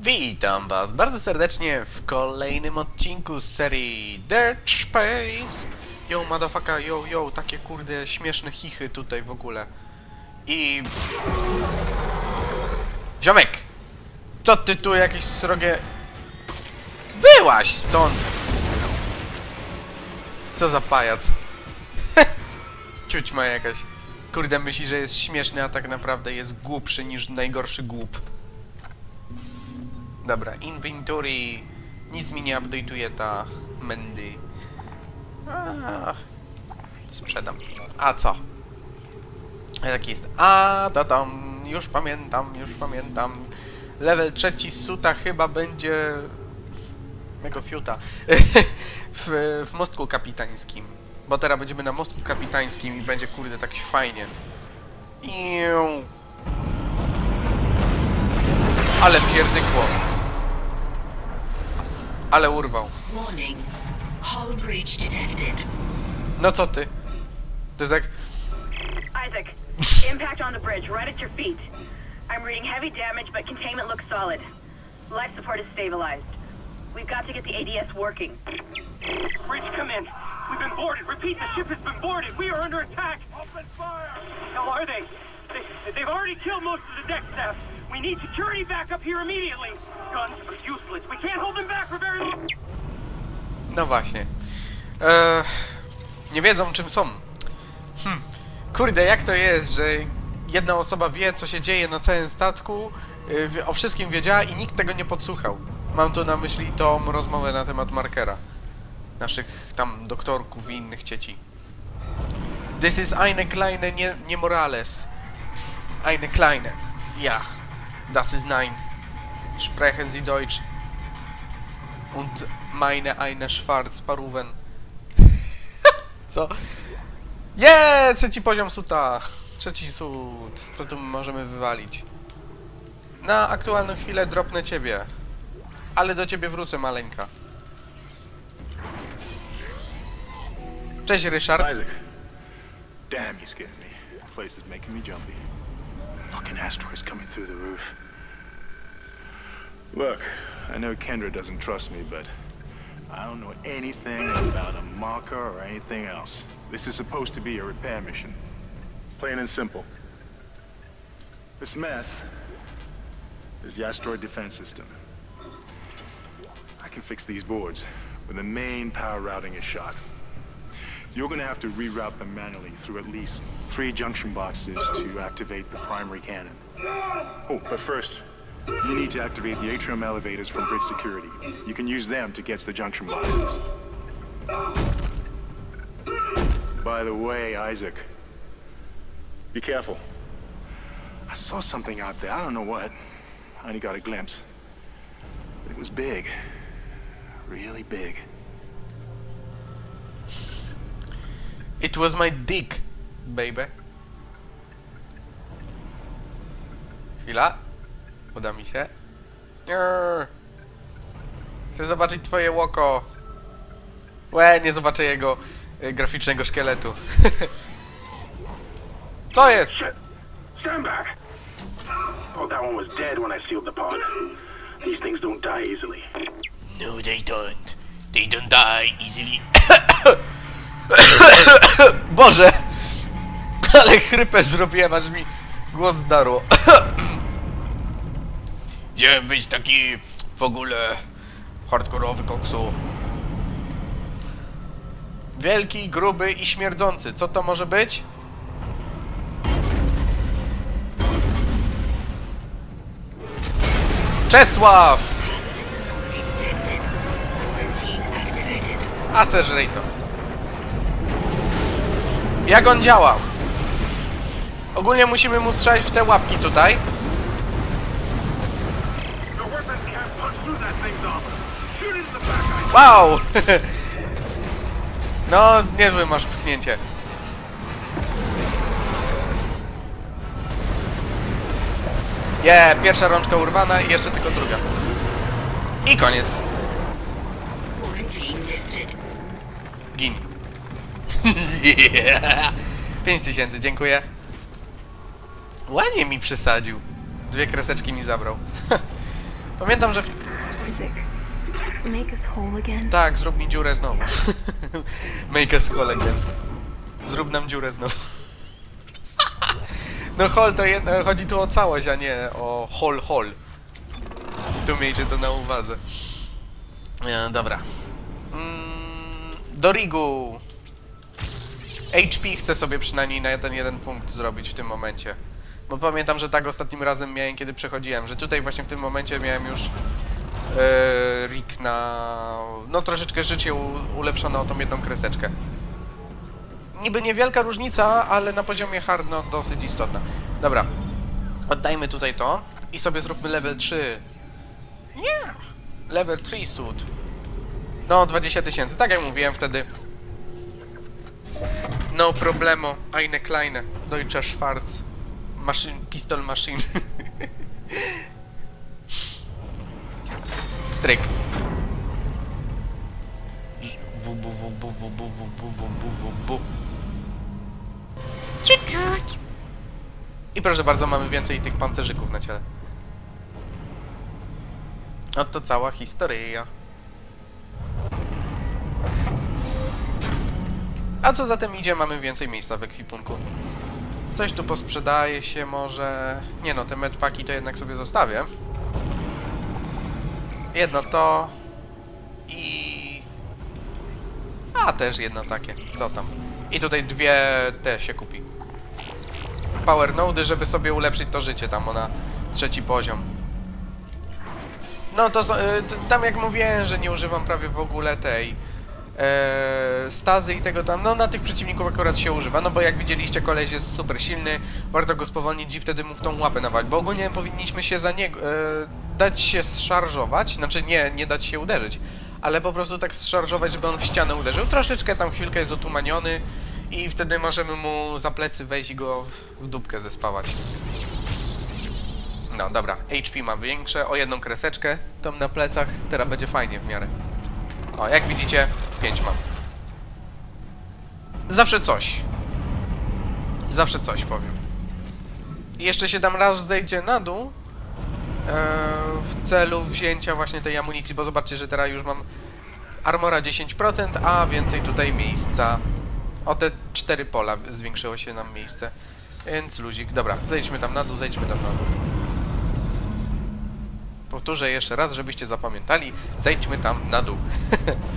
Witam Was bardzo serdecznie w kolejnym odcinku z serii Dirt Space. Yo, motherfucker, yo, yo, takie kurde śmieszne chichy tutaj w ogóle. I... Ziomek! Co ty tu jakieś srogie... Wyłaś stąd! Co za pajac. Ciuć ma jakaś. Kurde, myśli, że jest śmieszny, a tak naprawdę jest głupszy niż najgorszy głup. Dobra, inventory. Nic mi nie update'uje ta Mendy. Sprzedam. A co? A jak jest? A, to tam, już pamiętam, już pamiętam. Level trzeci suta chyba będzie... Mego fiuta. w, w mostku kapitańskim. Bo teraz będziemy na mostku kapitańskim i będzie kurde tak fajnie. Iu. Ale pierdykło. Ale urwał. Warning. Hull breach detected. No co ty? To tak... Isaac, impact on the bridge, right at your feet. I'm reading heavy damage, but containment looks solid. Life support is stabilized. We've got to get the ADS working. Bridge, come in. We've been boarded. Repeat, the ship has been boarded. We are under attack. Open fire. How are they? they? They've already killed most of the deck staff. We need security back up here immediately. Guns are useless. We can't hold them back for very long. No właśnie. Eee, nie wiedzą czym są. Hm. Kurde, jak to jest, że jedna osoba wie, co się dzieje na całym statku, yy, o wszystkim wiedziała i nikt tego nie podsłuchał. Mam tu na myśli tą rozmowę na temat markera. Naszych tam doktorków i innych dzieci. This is eine kleine, nie, nie Morales. Eine kleine. Ja. Das ist nein. Sprechen Sie Deutsch. Und meine eine Schwarzparuwen. Co? Nie! Trzeci poziom suta! Trzeci sut. Co tu możemy wywalić? Na aktualną chwilę dropnę ciebie. Ale do ciebie wrócę, maleńka. Cześć, Ryszard. Damn, you scared me. This place is making me jumpy. Fucking asteroids coming through the roof. Look, I know Kendra doesn't trust me, but I don't know anything about a marker or anything else. This is supposed to be a repair mission. Plain and simple. This mess is the asteroid defense system. I can fix these boards when the main power routing is shot. You're gonna have to reroute them manually through at least three junction boxes to activate the primary cannon. Oh, but first, you need to activate the atrium elevators from bridge security. You can use them to get to the junction boxes. By the way, Isaac, be careful. I saw something out there. I don't know what. I only got a glimpse. It was big. Really big. It was my dick, baby. Chwila. Uda mi się. Nie. Chcę zobaczyć twoje łoko. Łe, nie zobaczę jego y, graficznego szkieletu. Co jest? Stand back! Thought that one was dead when I sealed the pod. These things don't die easily. No, they don't. They don't die easily. Boże! Ale chrypę zrobiłem, aż mi głos zdarło. Chciałem być taki w ogóle hardkorowy koksu. Wielki, gruby i śmierdzący. Co to może być? Czesław! A to. Jak on działa? Ogólnie musimy mu strzelać w te łapki tutaj. Wow! No, niezłe masz pchnięcie. Nie, pierwsza rączka urwana i jeszcze tylko druga. I koniec. Quarantine Gin. 5000, dziękuję. Ładnie mi przesadził. Dwie kreseczki mi zabrał. Pamiętam, że w. Tak, zrób mi dziurę znowu. Make us whole again. Zrób nam dziurę znowu. no hol to jedno, chodzi tu o całość, a nie o hol hol. Tu miejcie to na uwadze. E, dobra. Mm, do rigu. HP chcę sobie przynajmniej na ten jeden punkt zrobić w tym momencie. Bo pamiętam, że tak ostatnim razem miałem, kiedy przechodziłem, że tutaj właśnie w tym momencie miałem już e, Rick na... no troszeczkę życie ulepszone o tą jedną kreseczkę. Niby niewielka różnica, ale na poziomie hard no dosyć istotna. Dobra, oddajmy tutaj to i sobie zróbmy level 3. Nie! Level 3 suit. No, 20 tysięcy, tak jak mówiłem wtedy. No problemo, eine kleine, deutscher Schwarz. Maszyn, pistol machine. Stryk. Bu, bu, bu, bu, bu, bu, bu. I proszę bardzo, mamy więcej tych pancerzyków na ciele. Oto cała historia. A co za tym idzie, mamy więcej miejsca w ekwipunku. Coś tu posprzedaje się może... Nie no, te medpaki to jednak sobie zostawię. Jedno to... I... A, też jedno takie. Co tam? I tutaj dwie te się kupi. Power nody, żeby sobie ulepszyć to życie tam, na trzeci poziom. No to y, t- tam jak mówiłem, że nie używam prawie w ogóle tej e, stazy i tego tam, no na tych przeciwników akurat się używa, no bo jak widzieliście koleś jest super silny, warto go spowolnić i wtedy mu w tą łapę nawalić, bo ogólnie powinniśmy się za niego, e, dać się zszarżować, znaczy nie, nie dać się uderzyć, ale po prostu tak zszarżować, żeby on w ścianę uderzył, troszeczkę tam chwilkę jest otumaniony i wtedy możemy mu za plecy wejść i go w- dupkę zespawać. No dobra, HP ma większe, o jedną kreseczkę, tam na plecach, teraz będzie fajnie w miarę. O, jak widzicie, 5 mam. Zawsze coś. Zawsze coś powiem. I jeszcze się tam raz zejdzie na dół e, w celu wzięcia właśnie tej amunicji, bo zobaczcie, że teraz już mam armora 10%, a więcej tutaj miejsca. O te 4 pola zwiększyło się nam miejsce. Więc luzik. Dobra, zejdźmy tam na dół, zejdźmy tam na dół. Powtórzę jeszcze raz, żebyście zapamiętali. Zejdźmy tam na dół.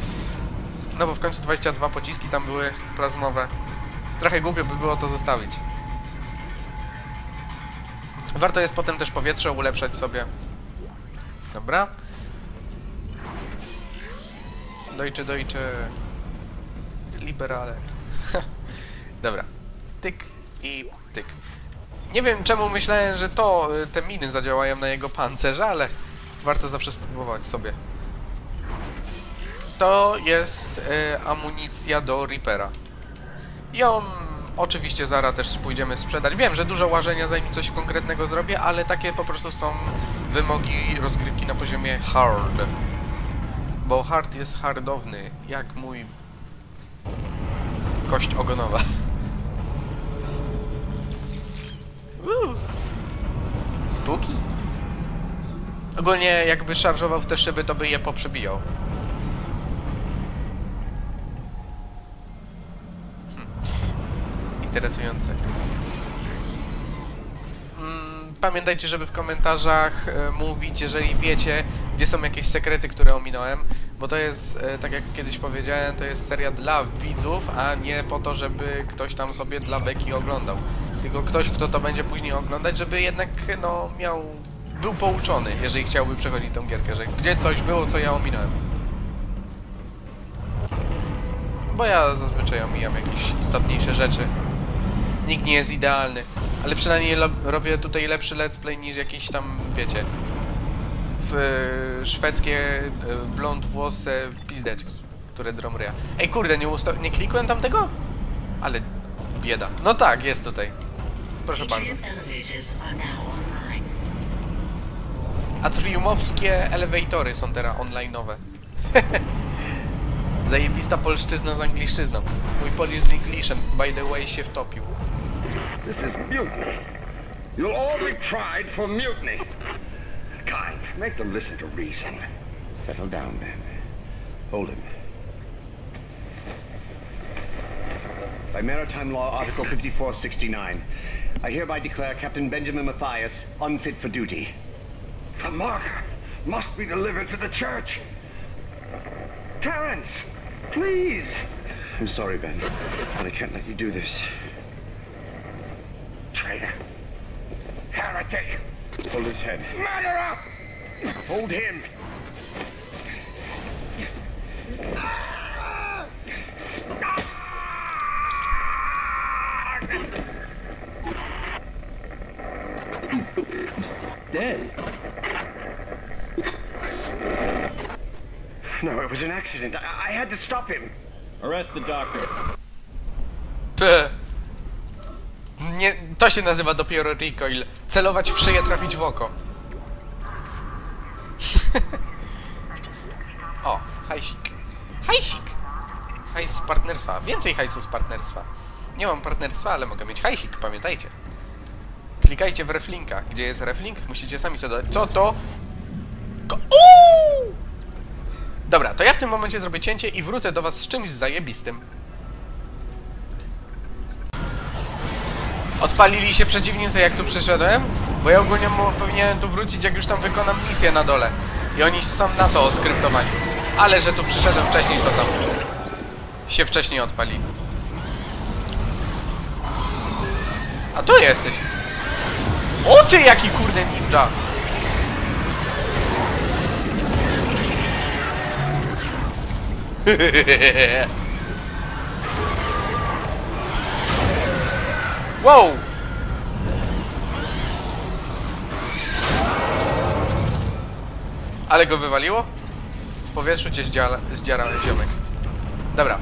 no bo w końcu 22 pociski tam były plazmowe. Trochę głupio by było to zostawić. Warto jest potem też powietrze ulepszać sobie. Dobra. Deutsche, Deutsche. Liberale. Dobra. Tyk i tyk. Nie wiem czemu myślałem, że to, y, te miny zadziałają na jego pancerze, ale warto zawsze spróbować sobie. To jest y, amunicja do Reapera. Ją oczywiście zaraz też pójdziemy sprzedać. Wiem, że dużo łażenia zanim coś konkretnego zrobię, ale takie po prostu są wymogi rozgrywki na poziomie hard. Bo hard jest hardowny, jak mój kość ogonowa. Uuu. Ogólnie jakby szarżował w te szyby, to by je poprzebijał. Hm. Interesujące. Mm, Pamiętajcie, żeby w komentarzach e, mówić, jeżeli wiecie, gdzie są jakieś sekrety, które ominąłem, bo to jest, e, tak jak kiedyś powiedziałem, to jest seria dla widzów, a nie po to, żeby ktoś tam sobie dla beki oglądał. Tylko ktoś, kto to będzie później oglądać, żeby jednak, no, miał, był pouczony, jeżeli chciałby przechodzić tą gierkę, że gdzie coś było, co ja ominąłem. Bo ja zazwyczaj omijam jakieś istotniejsze rzeczy. Nikt nie jest idealny, ale przynajmniej robię tutaj lepszy let's play niż jakieś tam, wiecie, w e, szwedzkie e, blond włose pizdeczki, które dromryja. Ej kurde, nie, nie klikłem tam tego? Ale bieda. No tak, jest tutaj. Proszę bardzo. Atriumowskie elewatory są teraz online'owe. Zajebista polszczyzna z angliszczyzną. Mój polish z Englishem, by the way, się wtopił. This is mutiny. You'll all be tried for mutiny. kind. Make them listen to reason. Settle down, then. Hold him. By Maritime Law, Article 5469, I hereby declare Captain Benjamin Matthias unfit for duty. The marker must be delivered to the church. Terence, please. I'm sorry, Ben, but I can't let you do this. Traitor. Heretic. Hold his head. Murderer! Hold him. Dead. No, it was an accident. I, I had to stop him. Arrest the doctor. P. Nie, to się nazywa dopiero recoil. Celować w szyję, trafić w oko. o, hajsik. Hajsik! Hajs z partnerstwa. Więcej hajsu z partnerstwa. Nie mam partnerstwa, ale mogę mieć hajsik, pamiętajcie. Klikajcie w reflinka. Gdzie jest reflink? Musicie sami sobie dodać. Co to? Ko Uuu! Dobra, to ja w tym momencie zrobię cięcie i wrócę do was z czymś zajebistym. Odpalili się przeciwnicy jak tu przyszedłem, bo ja ogólnie powinienem tu wrócić jak już tam wykonam misję na dole. I oni są na to oskryptowani. Ale że tu przyszedłem wcześniej, to tam się wcześniej odpali. A tu jesteś. O ty jaki kurde ninja! Wow! Ale go wywaliło? W powietrzu cię zdzierałem, ziomek. Dobra.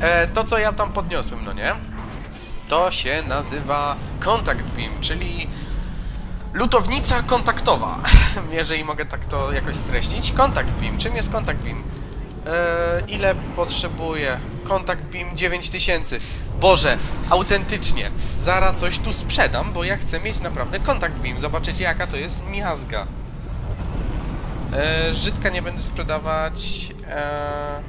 E, to, co ja tam podniosłem, no nie? To się nazywa Contact Beam, czyli lutownica kontaktowa. Jeżeli mogę tak to jakoś streścić. Contact Beam. Czym jest Contact Beam? E, ile potrzebuję? Contact Beam 9000. Boże, autentycznie. Zara coś tu sprzedam, bo ja chcę mieć naprawdę Contact Beam. Zobaczycie jaka to jest miazga. E, Żydka nie będę sprzedawać. E...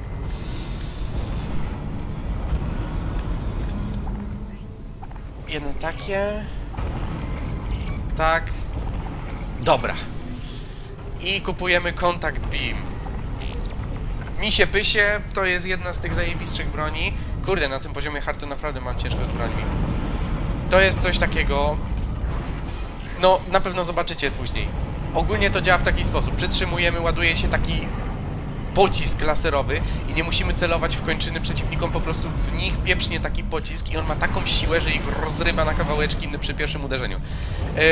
Jedno takie. Tak. Dobra. I kupujemy Contact Beam. Misie Pysie to jest jedna z tych zajebistszych broni. Kurde, na tym poziomie hartu naprawdę mam ciężko z brońmi. To jest coś takiego... No, na pewno zobaczycie później. Ogólnie to działa w taki sposób. Przytrzymujemy, ładuje się taki pocisk laserowy i nie musimy celować w kończyny przeciwnikom, po prostu w nich pieprznie taki pocisk i on ma taką siłę, że ich rozrywa na kawałeczki przy pierwszym uderzeniu. Yy,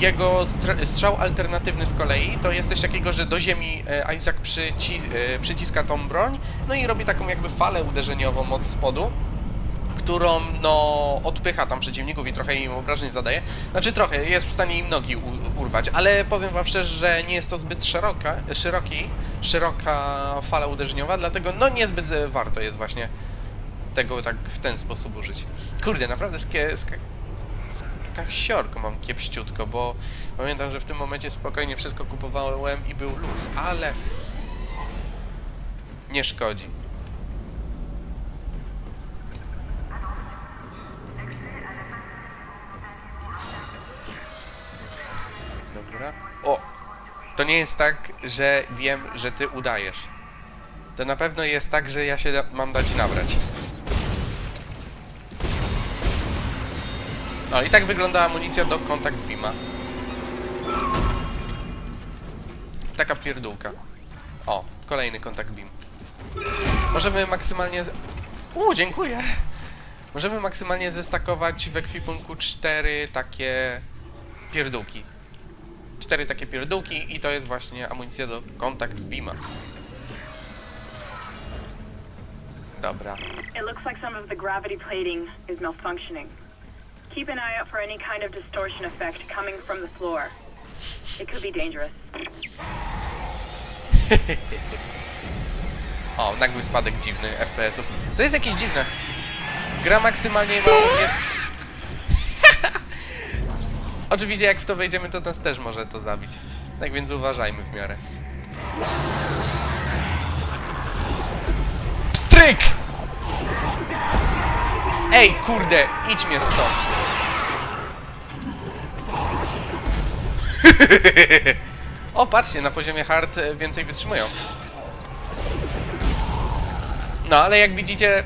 jego str- strzał alternatywny z kolei to jest coś takiego, że do ziemi e, Isaac e, przyciska tą broń, no i robi taką jakby falę uderzeniową od spodu, którą no odpycha tam przeciwników i trochę im obrażeń zadaje. Znaczy trochę, jest w stanie im nogi urwać, ale powiem wam szczerze, że nie jest to zbyt szeroka, szeroki, szeroka fala uderzeniowa, dlatego no niezbyt warto jest właśnie tego tak w ten sposób użyć. Kurde, naprawdę z, kie, z, ka- z kasiorką mam kiepściutko, bo pamiętam, że w tym momencie spokojnie wszystko kupowałem i był luz, ale nie szkodzi. To nie jest tak, że wiem, że ty udajesz. To na pewno jest tak, że ja się mam dać nabrać. No i tak wygląda amunicja do kontakt beama. Taka pierdółka. O, kolejny kontakt beam. Możemy maksymalnie... Uuu, dziękuję! Możemy maksymalnie zestakować w ekwipunku cztery takie pierdółki. Cztery takie pierdółki i to jest właśnie amunicja do kontakt beama. Dobra. It looks like some of the gravity plating is malfunctioning. Keep an eye out for any kind of distortion effect coming from the floor. It could be dangerous. O, nagły spadek dziwny FPS-ów. To jest jakieś dziwne. Gra maksymalnie ma. Oczywiście jak w to wejdziemy, to nas też może to zabić. Tak więc uważajmy w miarę. Pstryk! Ej, kurde, idź mnie stąd. o, patrzcie, na poziomie hard e, więcej wytrzymują. No, ale jak widzicie,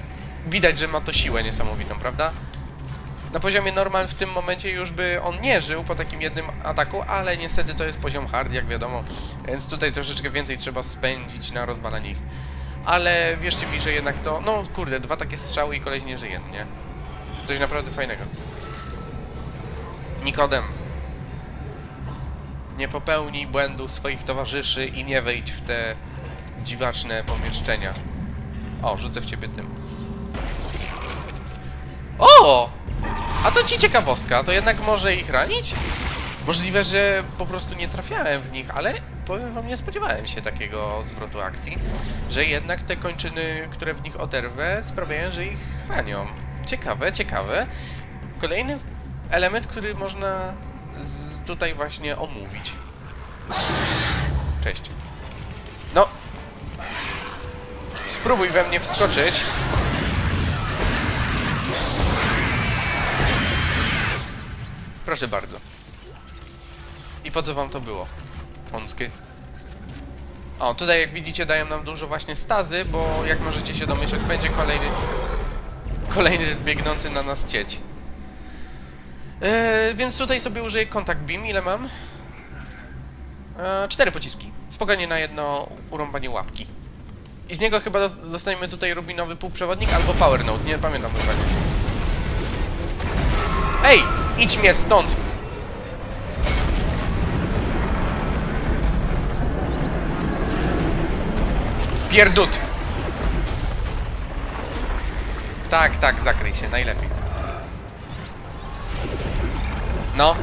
widać, że ma to siłę niesamowitą, prawda? Na poziomie normal w tym momencie już by on nie żył po takim jednym ataku, ale niestety to jest poziom hard, jak wiadomo, więc tutaj troszeczkę więcej trzeba spędzić na rozwalanie ich. Ale wierzcie mi, że jednak to... No kurde, dwa takie strzały i koleś nie żyje, nie? Coś naprawdę fajnego. Nikodem. Nie popełnij błędu swoich towarzyszy i nie wejdź w te dziwaczne pomieszczenia. O, rzucę w ciebie tym. O! A to ci ciekawostka, to jednak może ich ranić? Możliwe, że po prostu nie trafiałem w nich, ale powiem wam, nie spodziewałem się takiego zwrotu akcji, że jednak te kończyny, które w nich oderwę, sprawiają, że ich ranią. Ciekawe, ciekawe. Kolejny element, który można tutaj właśnie omówić. Cześć. No. Spróbuj we mnie wskoczyć. Proszę bardzo. I po co wam to było? Pąsky. O, tutaj jak widzicie dają nam dużo właśnie stazy, bo jak możecie się domyśleć, będzie kolejny... Kolejny biegnący na nas cieć. Eee, więc tutaj sobie użyję kontakt beam. Ile mam? Eee, cztery pociski. Spokojnie na jedno urąbanie łapki. I z niego chyba dos- dostaniemy tutaj rubinowy półprzewodnik albo power node. Nie pamiętam dokładnie. Ej! Idź mnie stąd! Pierdut! Tak, tak, zakryj się, najlepiej. No.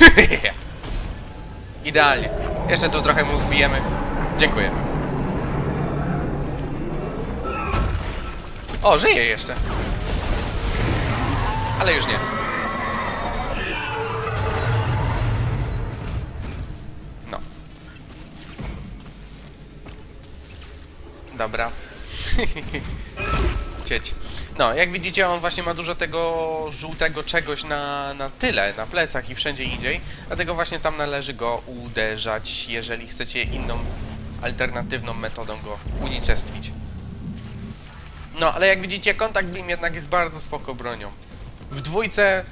Idealnie. Jeszcze tu trochę mu zbijemy. Dziękuję. O, żyje jeszcze. Ale już nie. No. Dobra. Cieć. No, jak widzicie, on właśnie ma dużo tego żółtego czegoś na, na tyle, na plecach i wszędzie indziej. Dlatego właśnie tam należy go uderzać, jeżeli chcecie inną, alternatywną metodą go unicestwić. No, ale jak widzicie, kontakt beam jednak jest bardzo spoko bronią. W dwójce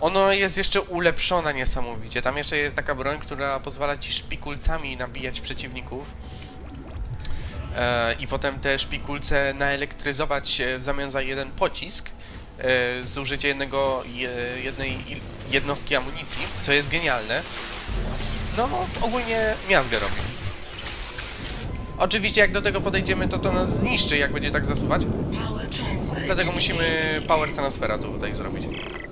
ono jest jeszcze ulepszona niesamowicie. Tam jeszcze jest taka broń, która pozwala ci szpikulcami nabijać przeciwników. E, I potem te szpikulce naelektryzować e, w zamian za jeden pocisk e, z użyciem jednego, je, jednej jednostki amunicji, co jest genialne. No, ogólnie miazgę robi. Oczywiście jak do tego podejdziemy, to to nas zniszczy, jak będzie tak zasuwać. Dlatego musimy power transfera tu tutaj zrobić.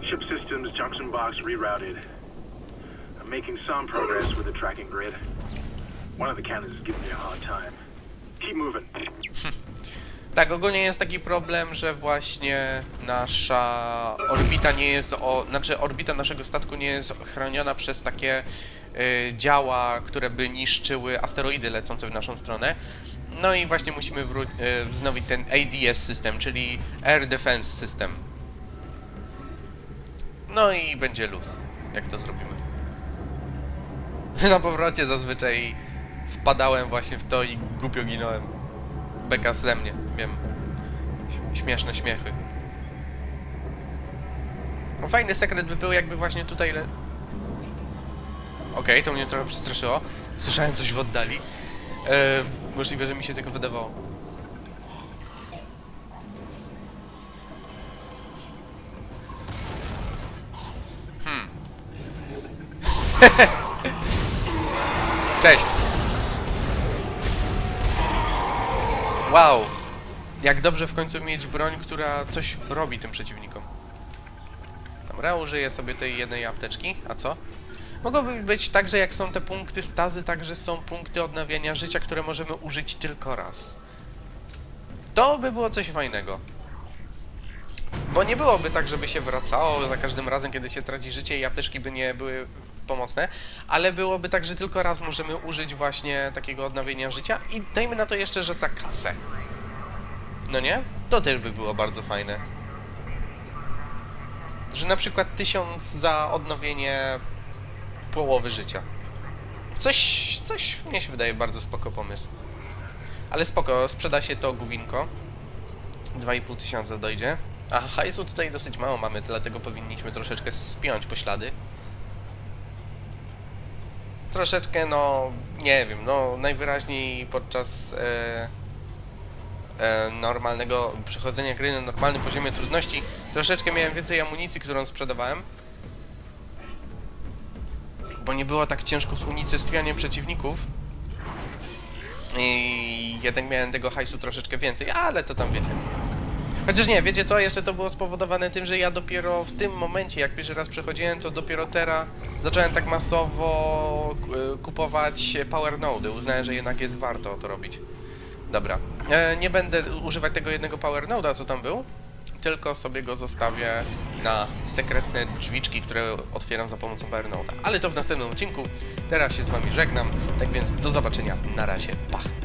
Ship systems, junction box rerouted. I'm making some progress with the tracking grid. One of the cannons is giving me a hard time. Keep moving. Tak, ogólnie jest taki problem, że właśnie nasza orbita nie jest, o, znaczy orbita naszego statku nie jest chroniona przez takie działa, które by niszczyły asteroidy lecące w naszą stronę. No i właśnie musimy y, wznowić ten ADS system, czyli Air Defense System. No i będzie luz, jak to zrobimy. Na powrocie zazwyczaj wpadałem właśnie w to i głupio ginąłem. Beka ze mnie, wiem. Śmieszne śmiechy. No fajny sekret by był, jakby właśnie tutaj Okej, to mnie trochę przestraszyło. Słyszałem coś w oddali. E, możliwe, że mi się tylko wydawało. Hmm. Cześć. Wow. Jak dobrze w końcu mieć broń, która coś robi tym przeciwnikom. Dobra, użyję sobie tej jednej apteczki. A co? Mogłoby być tak, że jak są te punkty stazy, także są punkty odnawiania życia, które możemy użyć tylko raz. To by było coś fajnego. Bo nie byłoby tak, żeby się wracało za każdym razem, kiedy się traci życie i apteczki by nie były pomocne, ale byłoby tak, że tylko raz możemy użyć właśnie takiego odnowienia życia i dajmy na to jeszcze, że za kasę. No nie? To też by było bardzo fajne. Że na przykład tysiąc za odnowienie połowy życia. Coś, coś mnie się wydaje bardzo spoko pomysł. Ale spoko, sprzeda się to główinko. 2,5 tysiąca dojdzie. A hajsu tutaj dosyć mało mamy, dlatego powinniśmy troszeczkę spiąć poślady. Troszeczkę, no, nie wiem, no, najwyraźniej podczas e, e, normalnego przechodzenia gry na normalnym poziomie trudności troszeczkę miałem więcej amunicji, którą sprzedawałem. Bo nie było tak ciężko z unicestwianiem przeciwników. I jednak miałem tego hajsu troszeczkę więcej, ale to tam wiecie. Chociaż nie, wiecie co, jeszcze to było spowodowane tym, że ja dopiero w tym momencie, jak pierwszy raz przechodziłem, to dopiero teraz zacząłem tak masowo kupować Power Node. Uznałem, że jednak jest warto to robić. Dobra, e, nie będę używać tego jednego Power Node'a, co tam był, tylko sobie go zostawię na sekretne drzwiczki, które otwieram za pomocą Power Node'a. Ale to w następnym odcinku. Teraz się z wami żegnam, tak więc do zobaczenia, na razie, pa!